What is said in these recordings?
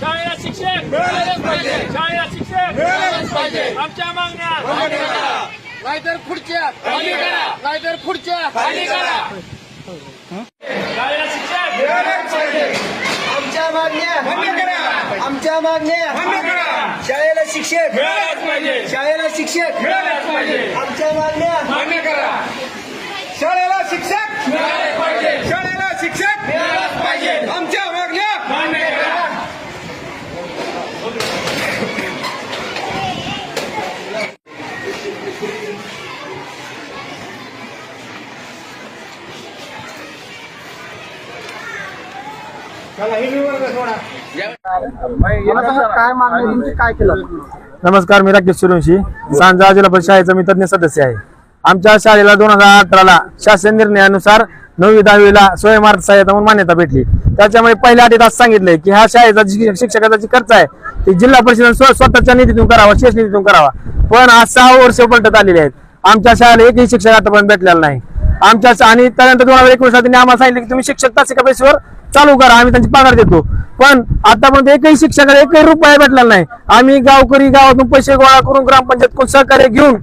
शाळेला शिक्षण मिळालेच पाहिजे. शाळेला शिक्षक मिळालेच पाहिजे. आमच्या मागण्या. मान्य करा. नाहीतर पुढच्या खाली करा. नाहीतर पुढच्या खाली करा. शाळेला शिक्षक. मिळालेच पाहिजे. आमच्या मागण्या. मान्य करा. आमच्या मागण्या. मान्य करा. शाळेला शिक्षक. मिळालेच पाहिजे. शाळेला शिक्षक. मिळालेच पाहिजे. आमच्या मागण्या. मान्य करा. शाळेला शिक्षक. काय मागणी तुमची काय केलं? नमस्कार मी राकेश सुरवंशी सांजा जिल्हा परिषद शाळेचा मी तज्ञ सदस्य आहे. आमच्या शाळेला दोन हजार अठराला शासन निर्णयानुसार नववी दहावीला स्वयंमार्ग सहायता म्हणून मान्यता भेटली. त्याच्यामुळे पहिल्या आठीत असं सांगितलंय की हा शाळेचा जी शिक्षकाचा जी खर्च आहे ते जिल्हा परिषद स्व- स्वतःच्या निधीतून करावा शेष निधीतून करावा. पण आज सहा वर्ष पलटत आलेले आहेत. आमच्या शाळेला एकही शिक्षक आतापर्यंत भेटलेला नाही. आमच्या आणि त्यानंतर दोन हजार एकोणीस त्यांनी आम्हाला सांगितलं की तुम्ही शिक्षक तासिका बेसवर चालू करा आम्ही त्यांची पगार देतो. पण आतापर्यंत एकही शिक्षकाला एकही रुपया भेटलेला नाही. आम्ही गावकरी गावातून पैसे गोळा करून ग्रामपंचायत सहकार्य घेऊन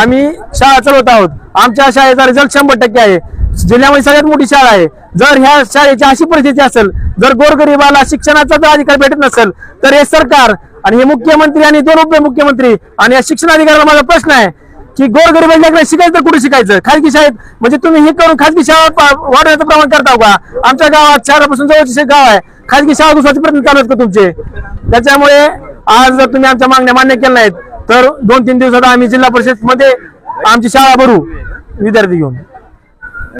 आम्ही शाळा चालवत आहोत. आमच्या शाळेचा रिझल्ट शंभर टक्के आहे. जिल्ह्यामध्ये सगळ्यात मोठी शाळा आहे. जर ह्या शाळेची अशी परिस्थिती असेल जर गोरगरिबाला शिक्षणाचा जर अधिकार भेटत नसेल तर हे सरकार आणि हे मुख्यमंत्री आणि दोन उपमुख्यमंत्री आणि या शिक्षण अधिकाऱ्याला माझा प्रश्न आहे की गोरगरिबांच्याकडे शिकायचं कुठे शिकायचं? खाजगी शाळेत म्हणजे तुम्ही हे करून खाजगी शाळा वाढवण्याचं प्रमाण करता का? आमच्या गावात शहरापासून जवळचे गाव आहे. खाजगी शाळा दुसऱ्याचे प्रयत्न चालू आहेत का तुमचे? त्याच्यामुळे आज जर तुम्ही आमच्या मागण्या मान्य केल्या नाहीत तर दोन तीन दिवसात आम्ही जिल्हा परिषदमध्ये आमची शाळा भरू. विद्यार्थी घेऊन.